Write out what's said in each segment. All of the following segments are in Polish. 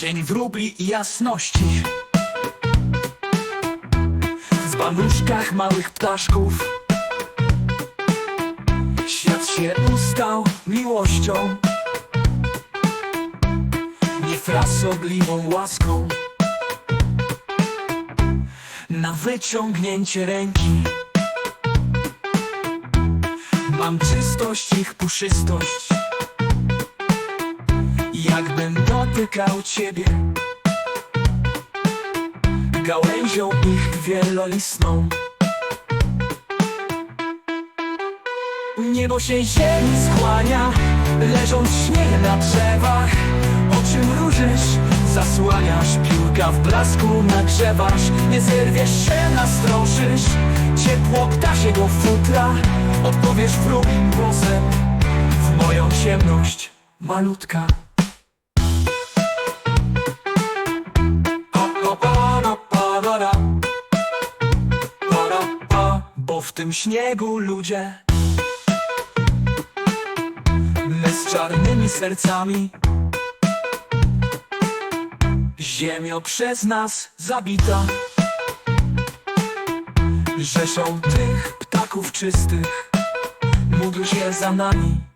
Dzień wróbli i jasności. W banuszkach małych ptaszków. Świat się ustał miłością. Niefrasobliwą łaską. Na wyciągnięcie ręki. Mam czystość ich puszystość Jakbym dotykał ciebie Gałęzią ich wielolistną. Niebo się ziemi skłania Leżąc śnieg na drzewach. Oczy mrużysz Zasłaniasz piórka w blasku nagrzewasz Nie zerwiesz się, nastroszysz Ciepło ptasiego futra Odpowiesz wrugim głosem. W moją ciemność malutka tym śniegu ludzie. My z czarnymi sercami. Ziemio przez nas zabita. Rzeszą tych ptaków czystych. Módl się za nami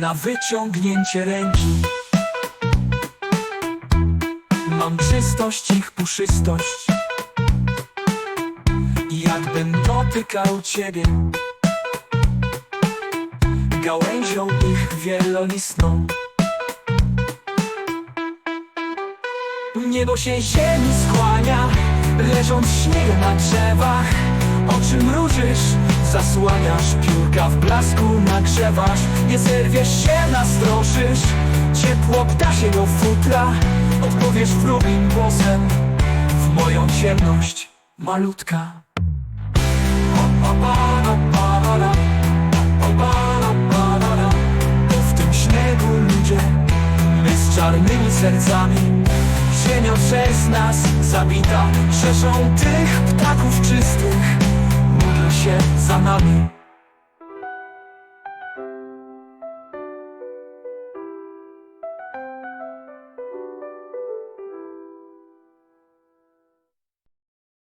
Na wyciągnięcie ręki. Mam czystość ich puszystość. Jakbym dotykał ciebie Gałęzią ich wielolistną. Niebo się ziemi skłania Leżąc śnieg na drzewach. Oczy mrużysz Zasłaniasz piórka w blasku nagrzewasz Nie zerwiesz się, nastroszysz. Ciepło ptasiego futra Odpowiesz wróblim głosem. W moją ciemność malutka. Bo w tym śniegu ludzie My z czarnymi sercami. Ziemia przez nas zabita Rzeszą tych ptaków czystych się za nami